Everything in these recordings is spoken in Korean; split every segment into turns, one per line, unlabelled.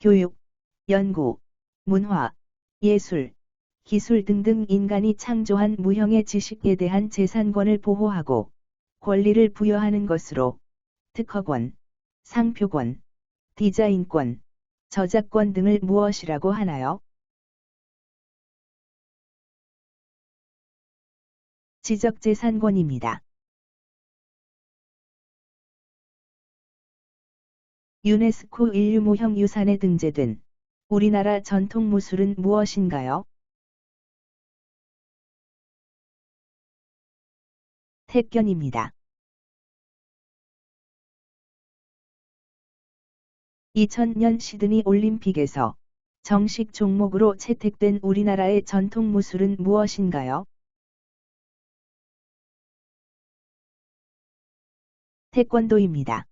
교육, 연구, 문화, 예술, 기술 등등 인간이 창조한 무형의 지식에 대한 재산권을 보호하고 권리를 부여하는 것으로 특허권, 상표권, 디자인권, 저작권 등을 무엇이라고 하나요? 지적재산권입니다. 유네스코 인류무형 유산에 등재된 우리나라 전통 무술은 무엇인가요? 택견입니다. 2000년 시드니 올림픽에서 정식 종목으로 채택된 우리나라의 전통 무술은 무엇인가요? 태권도입니다.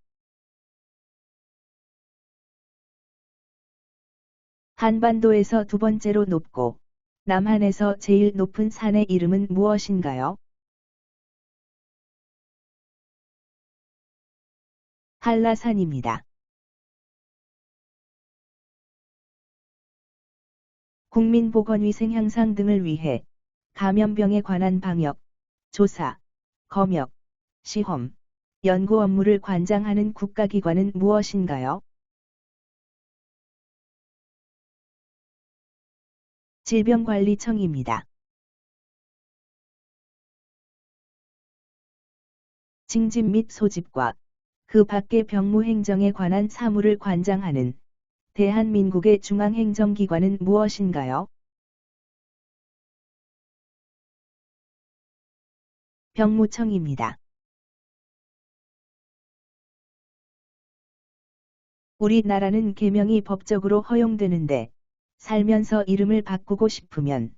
한반도에서 두 번째로 높고 남한에서 제일 높은 산의 이름은 무엇인가요? 한라산입니다. 국민보건위생 향상 등을 위해 감염병에 관한 방역, 조사, 검역, 시험, 연구 업무를 관장하는 국가기관은 무엇인가요? 질병관리청입니다. 징집 및 소집과 그 밖의 병무행정에 관한 사무를 관장하는 대한민국의 중앙행정기관은 무엇인가요? 병무청입니다. 우리나라는 개명이 법적으로 허용되는데 살면서 이름을 바꾸고 싶으면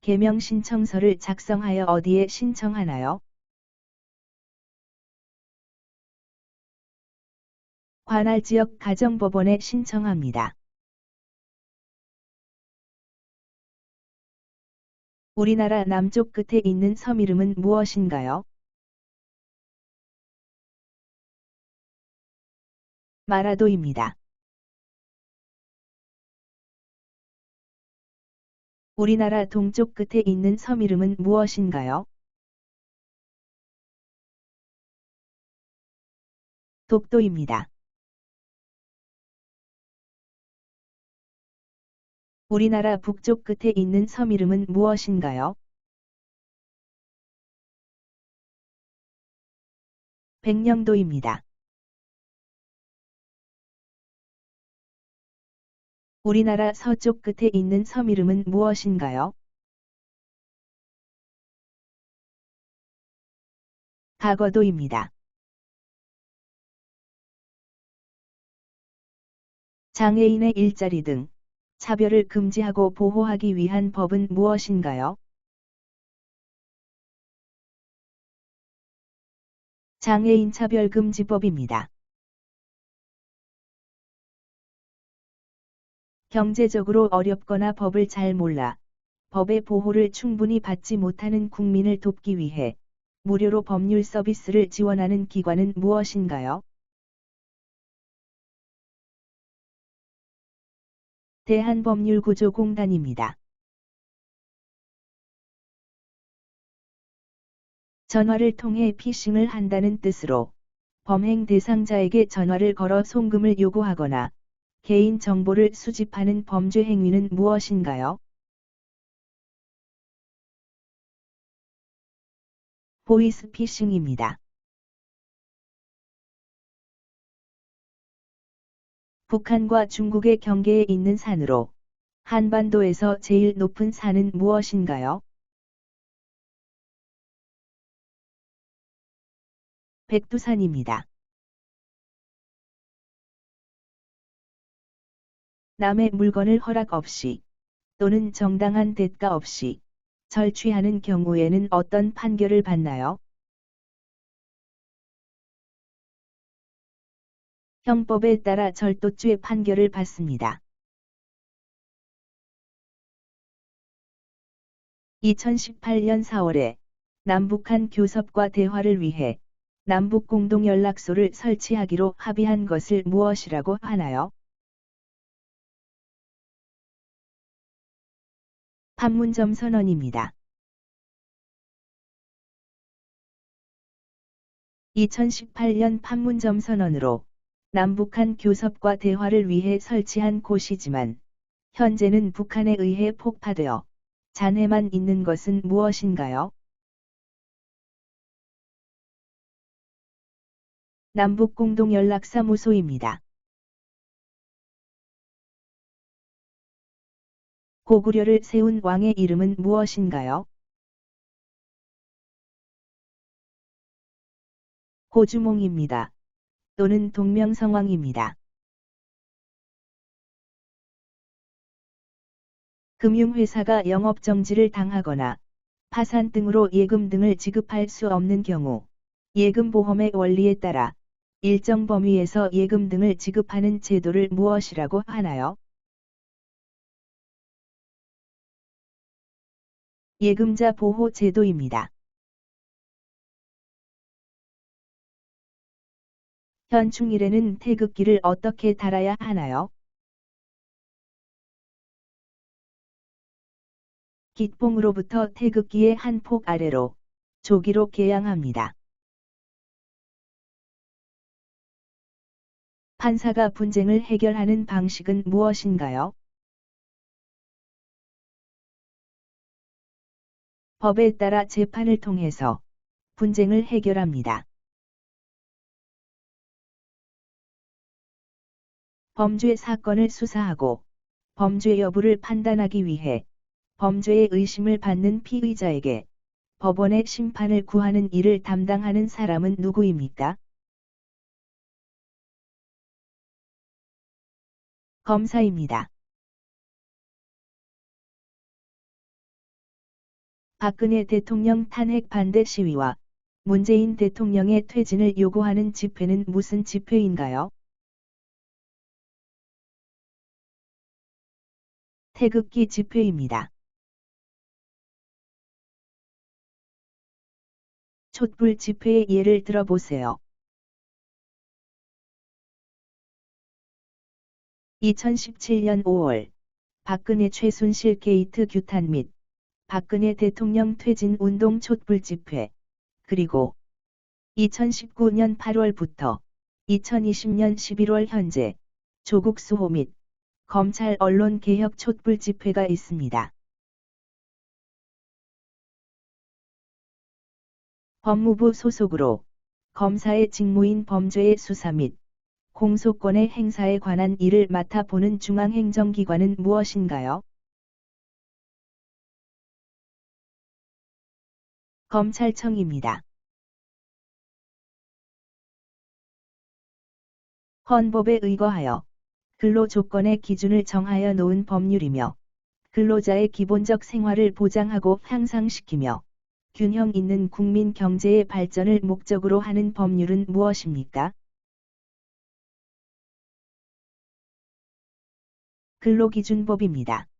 개명 신청서를 작성하여 어디에 신청하나요? 관할 지역 가정법원에 신청합니다. 우리나라 남쪽 끝에 있는 섬 이름은 무엇인가요? 마라도입니다. 우리나라 동쪽 끝에 있는 섬 이름은 무엇인가요? 독도입니다. 우리나라 북쪽 끝에 있는 섬 이름은 무엇인가요? 백령도입니다. 우리나라 서쪽 끝에 있는 섬 이름은 무엇인가요? 가거도입니다. 장애인의 일자리 등 차별을 금지하고 보호하기 위한 법은 무엇인가요? 장애인 차별금지법입니다. 경제적으로 어렵거나 법을 잘 몰라 법의 보호를 충분히 받지 못하는 국민을 돕기 위해 무료로 법률 서비스를 지원하는 기관은 무엇인가요? 대한법률구조공단입니다. 전화를 통해 피싱을 한다는 뜻으로 범행 대상자에게 전화를 걸어 송금을 요구하거나 개인 정보를 수집하는 범죄 행위는 무엇인가요? 보이스피싱입니다. 북한과 중국의 경계에 있는 산으로 한반도에서 제일 높은 산은 무엇인가요? 백두산입니다. 남의 물건을 허락 없이 또는 정당한 대가 없이 절취하는 경우에는 어떤 판결을 받나요? 형법에 따라 절도죄 판결을 받습니다. 2018년 4월에 남북한 교섭과 대화를 위해 남북 공동연락소를 설치하기로 합의한 것을 무엇이라고 하나요? 판문점 선언입니다. 2018년 판문점 선언으로 남북한 교섭과 대화를 위해 설치한 곳이지만 현재는 북한에 의해 폭파되어 잔해만 있는 것은 무엇인가요? 남북공동연락사무소입니다. 고구려를 세운 왕의 이름은 무엇인가요? 고주몽입니다. 또는 동명성왕입니다. 금융회사가 영업정지를 당하거나 파산 등으로 예금 등을 지급할 수 없는 경우 예금보험의 원리에 따라 일정 범위에서 예금 등을 지급하는 제도를 무엇이라고 하나요? 예금자 보호 제도입니다. 현충일에는 태극기를 어떻게 달아야 하나요? 기뽕으로부터 태극기의 한 폭 아래로 조기로 개양합니다. 판사가 분쟁을 해결하는 방식은 무엇인가요? 법에 따라 재판을 통해서 분쟁을 해결합니다. 범죄 사건을 수사하고 범죄 여부를 판단하기 위해 범죄의 의심을 받는 피의자에게 법원의 심판을 구하는 일을 담당하는 사람은 누구입니까? 검사입니다. 박근혜 대통령 탄핵 반대 시위와 문재인 대통령의 퇴진을 요구하는 집회는 무슨 집회인가요? 태극기 집회입니다. 촛불 집회의 예를 들어보세요. 2017년 5월 박근혜 최순실 게이트 규탄 및 박근혜 대통령 퇴진 운동 촛불 집회 그리고 2019년 8월부터 2020년 11월 현재 조국 수호 및 검찰 언론 개혁 촛불 집회가 있습니다. 법무부 소속으로 검사의 직무인 범죄의 수사 및 공소권의 행사에 관한 일을 맡아보는 중앙행정기관은 무엇인가요? 검찰청입니다. 헌법에 의거하여 근로 조건의 기준을 정하여 놓은 법률이며 근로자의 기본적 생활을 보장하고 향상시키며 균형 있는 국민 경제의 발전을 목적으로 하는 법률은 무엇입니까? 근로기준법입니다.